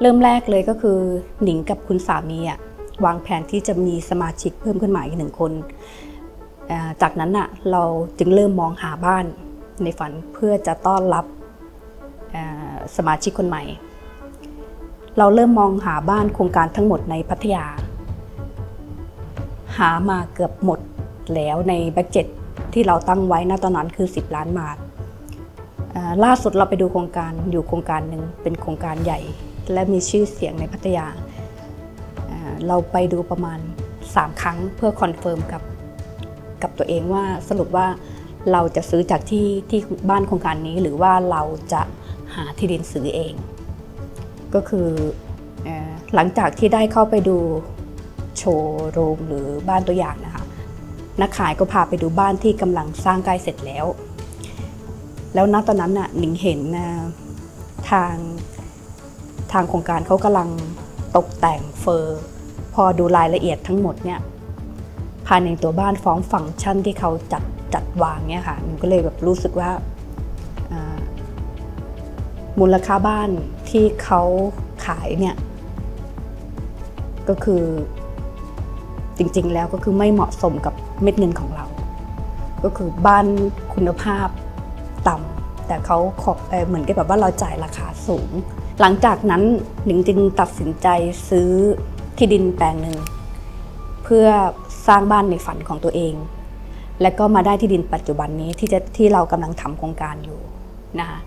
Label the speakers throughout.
Speaker 1: เริ่มแรกเลยก็คือหนิงกับคุณสามีอะวางแผนที่จะมีสมาชิกเพิ่มขึ้นมาอีกหนึ่งคน จากนั้นอะเราจึงเริ่มมองหาบ้านในฝันเพื่อจะต้อนรับสมาชิกคนใหม่ เราเริ่มมองหาบ้านโครงการทั้งหมดในพัทยา หามาเกือบหมดแล้วในบัจเจ็ตที่เราตั้งไว้ณตอนนั้นคือ 10 ล้านบาทล่าสุดเราไปดูโครงการอยู่โครงการหนึ่งเป็นโครงการใหญ่ และมีชื่อเสียงในพัทยา เราไปดูประมาณ 3 ครั้งเพื่อคอนเฟิร์มกับกับตัวเองว่าสรุปว่าเราจะซื้อจากที่ที่บ้านโครงการนี้หรือว่าเราจะหาที่ดินซื้อเอง ก็คืออหลังจากที่ได้เข้าไปดูโชว์รูมหรือบ้านตัวอย่างนะคะนักขายก็พาไปดูบ้านที่กำลังสร้างใกล้เสร็จแล้ว แล้วณตอนนั้นน่ะหนิงเห็นทาง ทางโครงการเขากำลังตกแต่งเฟอร์ พอดูรายละเอียดทั้งหมดเนี่ยภายในตัวบ้านฟ้องฟังก์ชันที่เขาจัดจัดวางเนี่ยค่ะหนิงก็เลยแบบรู้สึกว่ามูลค่าบ้านที่เขาขายเนี่ยก็คือจริงๆแล้วก็คือไม่เหมาะสมกับเม็ดเงินของเรา ก็คือบ้านคุณภาพต่ำแต่เขาขอบเอ่อเหมือนกับแบบว่าเราจ่ายราคาสูง หลังจากนั้นหนิงจึงตัดสินใจซื้อที่ดินแปลงหนึ่ง เพื่อสร้างบ้านในฝันของตัวเอง และก็มาได้ที่ดินปัจจุบันนี้ที่จะที่เรากำลังทำโครงการอยู่นะคะ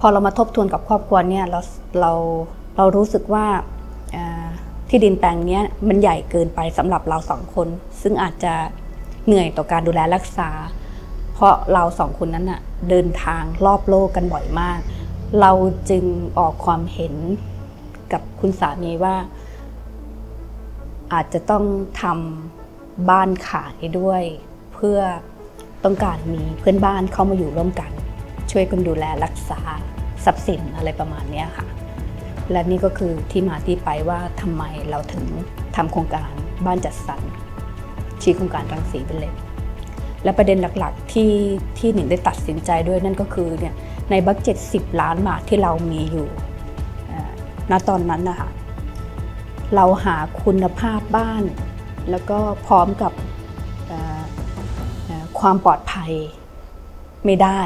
Speaker 1: พอเรามาทบทวนกับครอบครัวเนี่ยเราเราเรารู้สึกว่าที่ดินแปลงนี้มันใหญ่เกินไปสำหรับเราสองคน ซึ่งอาจจะเหนื่อยต่อการดูแลรักษา เพราะเราสองคนนั้นน่ะเดินทางรอบโลกกันบ่อยมาก เราจึงออกความเห็นกับคุณสามีว่า อาจจะต้องทำบ้านขายด้วย เพื่อต้องการมีเพื่อนบ้านเข้ามาอยู่ร่วมกัน ช่วยกันดูแลรักษาทรัพย์สินอะไรประมาณนี้ค่ะ และนี่ก็คือที่มาที่ไปว่าทำไมเราถึงทำโครงการบ้านจัดสรรชี้โครงการรังสีเป็นเล็ก และประเด็นหลักๆที่ที่หนิงได้ตัดสินใจด้วยนั่นก็คือเนี่ยในบัคเจ็ต10 ล้านบาทที่เรามีอยู่ณตอนนั้นนะคะเราหาคุณภาพบ้าน แล้วก็พร้อมกับความปลอดภัยไม่ได้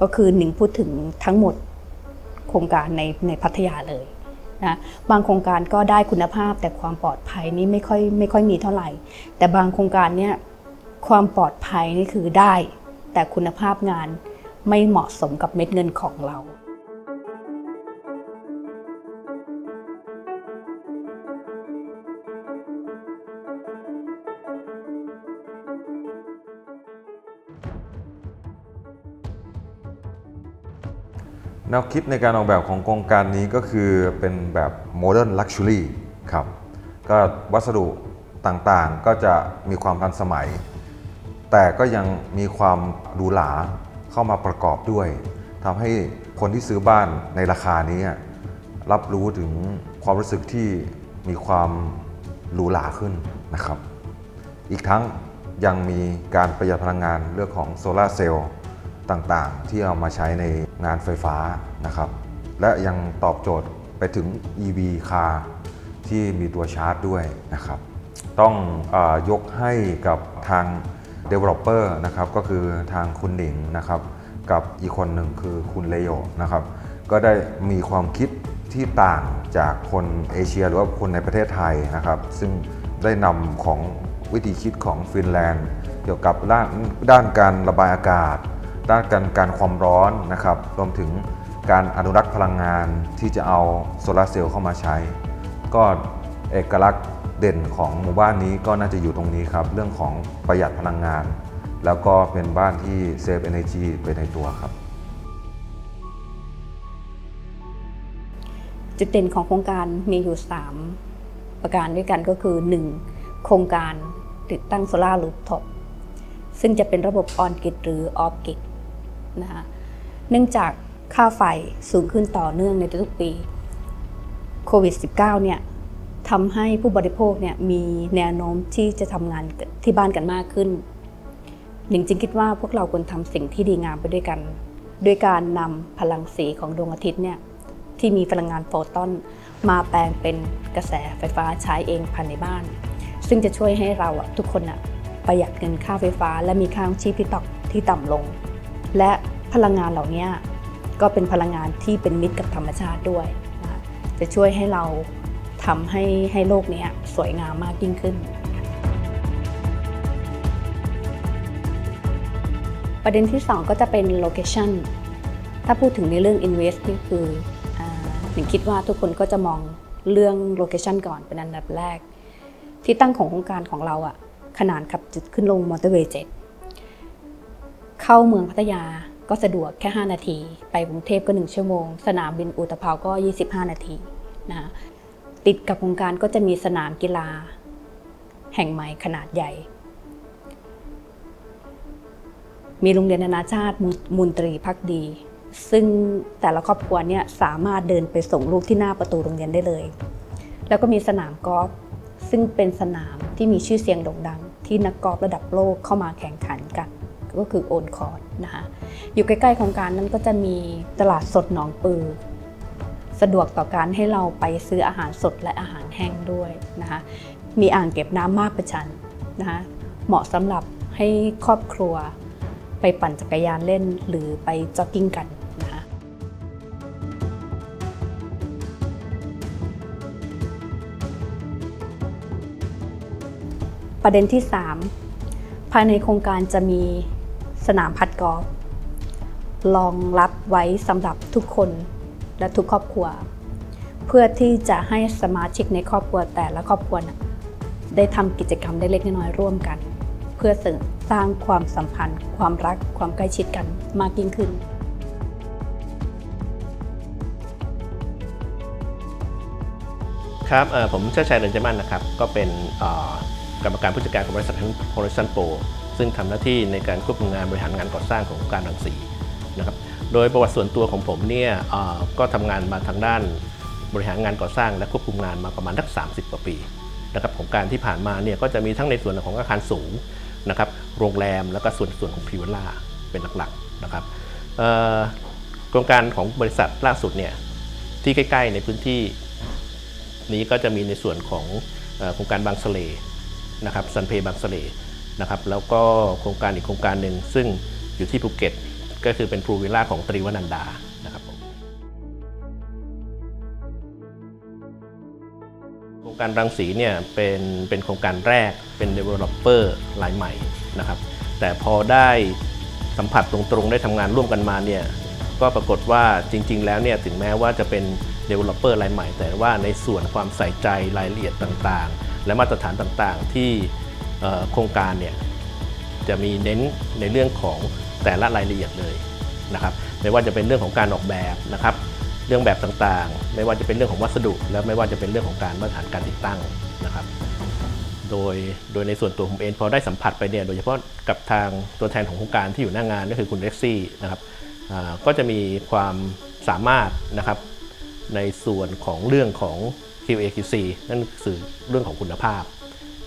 Speaker 1: ก็คือหนิงพูดถึงทั้งหมดโครงการในในพัทยาเลยนะบางโครงการก็ได้คุณภาพแต่ความปลอดภัยนี่ไม่ค่อยไม่ค่อยมีเท่าไหร่ แต่บางโครงการเนี่ย ความปลอดภัยนี่คือได้ แต่คุณภาพงานไม่เหมาะสมกับเม็ดเงินของเรา
Speaker 2: แนวคิดในการออกแบบของโครงการนี้ก็คือเป็นแบบโมเดิร์นลักชัวรี่ครับ ก็วัสดุต่างๆก็จะมีความทันสมัย แต่ก็ยังมีความหรูหราเข้ามาประกอบด้วยทำให้คนที่ซื้อบ้านในราคานี้รับรู้ถึงความรู้สึกที่มีความหรูหราขึ้นนะครับ อีกทั้งยังมีการประหยัดพลังงานเรื่องของโซลาร์เซลล์ต่างๆ ที่เอามาใช้ในงานไฟฟ้านะครับ และยังตอบโจทย์ไปถึง EV คาร์ที่มีตัวชาร์จด้วยนะครับ ต้องอยกให้กับทาง Developer นะครับก็คือทางคุณหนิงนะครับกับอีกคนหนึ่งคือคุณเลโอนะครับก็ได้มีความคิดที่ต่างจากคนเอเชียหรือว่าคนในประเทศไทยนะครับ ซึ่งได้นำของวิธีคิดของฟินแลนด์ เกี่ยวกับด้านด้านการระบายอากาศ ด้านการการความร้อนนะครับ รวมถึงการอนุรักษ์พลังงานที่จะเอาโซลาร์เซลล์เข้ามาใช้ ก็เอกลักษณ์ เด่นของหมู่บ้านนี้ก็น่าจะอยู่ตรงนี้ครับ เรื่องของประหยัดพลังงาน แล้วก็เป็นบ้านที่เซฟเอเนจีไปในตัวครับ
Speaker 1: จุดเด่นของโครงการมีอยู่ 3 ประการด้วยกันก็คือ 1. โครงการติดตั้งโซลาร์รูฟท็อปซึ่งจะเป็นระบบออนกิดหรือออฟกิดนะคะเนื่องจากค่าไฟสูงขึ้นต่อเนื่องในทุกๆปีโควิด -19 เนี่ย ทำให้ผู้บริโภคเนี่ยมีแนวโน้มที่จะทำงานที่บ้านกันมากขึ้น หนิงจึงคิดว่าพวกเราควรทำสิ่งที่ดีงามไปด้วยกันด้วยการนำพลังสีของดวงอาทิตย์เนี่ยที่มีพลังงานโฟตอน มาแปลงเป็นกระแสไฟฟ้าใช้เองภายในบ้าน ซึ่งจะช่วยให้เราอะทุกคนอะประหยัดเงินค่าไฟฟ้า และมีค่าชีพที่ต่ำที่ต่ำลง และพลังงานเหล่านี้ก็เป็นพลังงานที่เป็นมิตรกับธรรมชาติด้วย จะช่วยให้เรา ทำให้ให้โลกนี้สวยงามมากยิ่งขึ้น ประเด็นที่ 2 ก็จะเป็นโลเคชันถ้าพูดถึงในเรื่อง invest นี่คือหนึ่งคิดว่าทุกคนก็จะมองเรื่องโลเคชันก่อนเป็นอันดับแรก ที่ตั้งของโครงการของเราอะขนานกับจุดขึ้นลงมอเตอร์เวย์เจ็ดเข้าเมืองพัทยาก็สะดวกแค่ 5 นาที ไปกรุงเทพก็ 1 ชั่วโมง สนามบินอุตภาวก็ 25 นาทีนะคะ ติดกับโครงการก็จะมีสนามกีฬา แห่งใหม่ขนาดใหญ่ มีโรงเรียนนานาชาติมูลตรีพักดี ซึ่งแต่ละครอบครัวเนี่ยสามารถเดินไปส่งลูกที่หน้าประตูโรงเรียนได้เลย แล้วก็มีสนามกอล์ฟซึ่งเป็นสนามที่มีชื่อเสียงโด่งดัง ที่นักกอล์ฟระดับโลกเข้ามาแข่งขันกัน ก็คือโอนคอร์ดนะคะอยู่ใกล้ๆโครงการนั้นก็จะมีตลาดสดหนองปือ สะดวกต่อการให้เราไปซื้ออาหารสดและอาหารแห้งด้วยนะคะ มีอ่างเก็บน้ำมากประชันนะคะ เหมาะสำหรับให้ครอบครัวไปปั่นจักรยานเล่นหรือไปจ็อกกิ้งกันนะคะประเด็นที่ 3 ภายในโครงการจะมีสนามพัดกอล์ฟรองรับไว้สำหรับทุกคน และทุกครอบครัว เพื่อที่จะให้สมาชิกในครอบครัวแต่ละครอบครัวนะได้ทำกิจกรรมเล็กๆน้อยๆร่วมกัน เพื่อเสริมสร้างความสัมพันธ์ ความรักความใกล้ชิดกันมากยิ่งขึ้น
Speaker 3: ครับผมเชิดชัยเรือนจมันนะครับ ก็เป็นกรรมการผู้จัดการของบริษัท Horizon Pro ซึ่งทำหน้าที่ในการควบคุมงานบริหารงานก่อสร้างของการรังสีนะครับ โดยประวัติส่วนตัวของผมเนี่ยก็ทำงานมาทางด้านบริหารงานก่อสร้างและควบคุมงานมาประมาณทัก 30 กว่าปีนะครับของการที่ผ่านมาเนี่ยก็จะมีทั้งในส่วนของอาคารสูงนะครับโรงแรมแล้วก็ส่วนส่วนของพิวล่าเป็นหลักๆนะครับโครงการของบริษัทล่าสุดเนี่ยที่ใกล้ๆในพื้นที่นี้ก็จะมีในส่วนของโครงการบางสเลนะครับซันเพย์บางสเลนะครับแล้วก็โครงการอีกโครงการหนึ่งซึ่งอยู่ที่ภูเก็ต ก็คือเป็นพูวิลล่าของตรีวนันดานะครับผมโครงการรังสีเนี่ยเป็นเป็นโครงการแรกเป็น developer รายใหม่นะครับ แต่พอได้สัมผัสตรงๆ ได้ทำงานร่วมกันมาเนี่ยก็ปรากฏว่าจริง ๆ แล้วเนี่ยถึงแม้ว่าจะเป็น Developer รายใหม่ แต่ว่าในส่วนความใส่ใจรายละเอียดต่างๆ และมาตรฐานต่างๆ ที่โครงการเนี่ยจะมีเน้นในเรื่องของ แต่ละรายละเอียดเลยนะครับไม่ว่าจะเป็นเรื่องของการออกแบบนะครับเรื่องแบบต่างๆ ไม่ว่าจะเป็นเรื่องของวัสดุ และไม่ว่าจะเป็นเรื่องของการมาตรฐานการติดตั้งนะครับ โดยโดยในส่วนตัวผมเองพอได้สัมผัสไปเนี่ยโดยเฉพาะกับทางตัวแทนของโครงการที่อยู่หน้างงานก็คือคุณเล็กซี่นะครับก็จะมีความสามารถนะครับในส่วนของเรื่องของ QA/QC นั่นคือเรื่องของคุณภาพ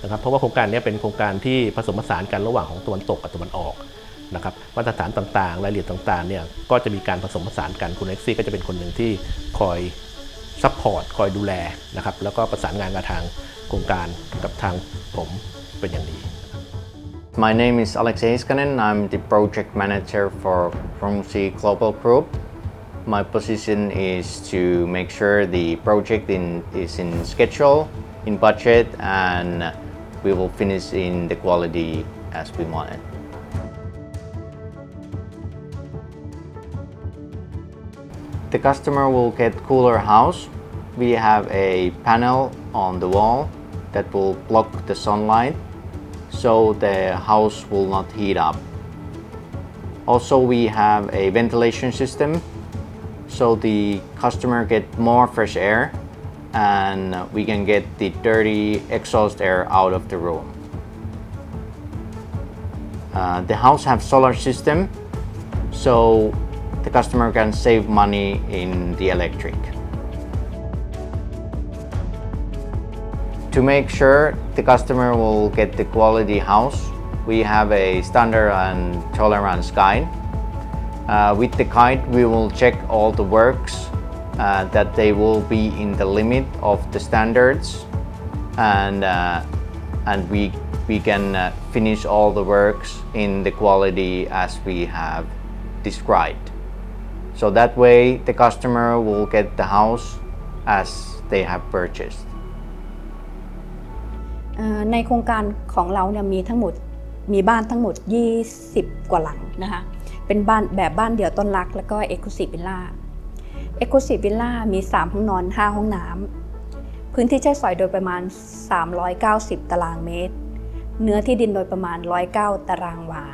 Speaker 3: นะครับเพราะว่าโครงการนี้เป็นโครงการที่ผสมผสานกันระหว่างของตะวันตกกับตะวันออก นะครับมาตรฐานต่างๆ รายละเอียดต่างๆเนี่ยก็จะมีการผสมผสานกันคุณเล็กซี่ก็จะเป็นคนหนึ่งที่คอยซัพพอร์ตคอยดูแลนะครับแล้วก็ประสานงานกับทางโครงการกับทางผมเป็นอย่างดี
Speaker 4: My name is Alexei Iskanen. I'm the project manager for Rongsi Global Group. My position is to make sure the project in, is in schedule, in budget, and we will finish in the quality as we wanted. The customer will get cooler house. We have a panel on the wall that will block the sunlight so the house will not heat up. Also, we have a ventilation system so the customer get more fresh air and we can get the dirty exhaust air out of the room. Uh, the house have solar system so the customer can save money in the electric. To make sure the customer will get the quality house, we have a standard and tolerance guide. Uh, with the guide, we will check all the works uh, that they will be in the limit of the standards and uh, and we we can uh, finish all the works in the quality as we have described. So that way the customer will get the house as they have purchased.
Speaker 1: เอ่อในโครงการของเราเนี่ยมีทั้งหมดมีบ้านทั้งหมด 20 กว่าหลังนะคะเป็นบ้านแบบบ้านเดี่ยวต้นรัก แล้วก็เอ็กซ์คลูซีฟวิลล่าเอ็กซ์คลูซีฟวิลล่ามี 3 ห้องนอน 5 ห้องน้ำพื้นที่ใช้สอยโดยประมาณ 390 ตารางเมตร เนื้อที่ดินโดยประมาณ 109 ตารางวา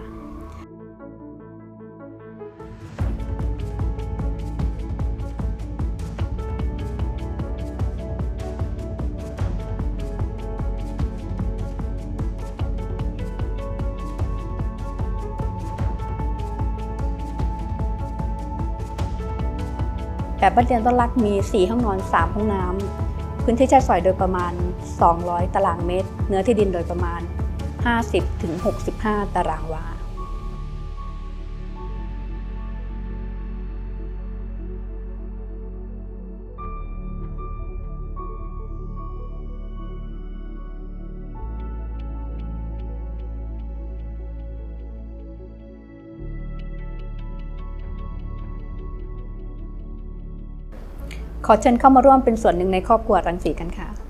Speaker 1: แบบบ้านเรียนต้นรักมี 4 ห้องนอน 3 ห้องน้ำพื้นที่ใช้สอยโดยประมาณ 200 ตารางเมตร เนื้อที่ดินโดยประมาณ 50-65 ตารางวา ขอเชิญเข้ามาร่วมเป็นส่วนหนึ่งในครอบครัวรังสีกันค่ะ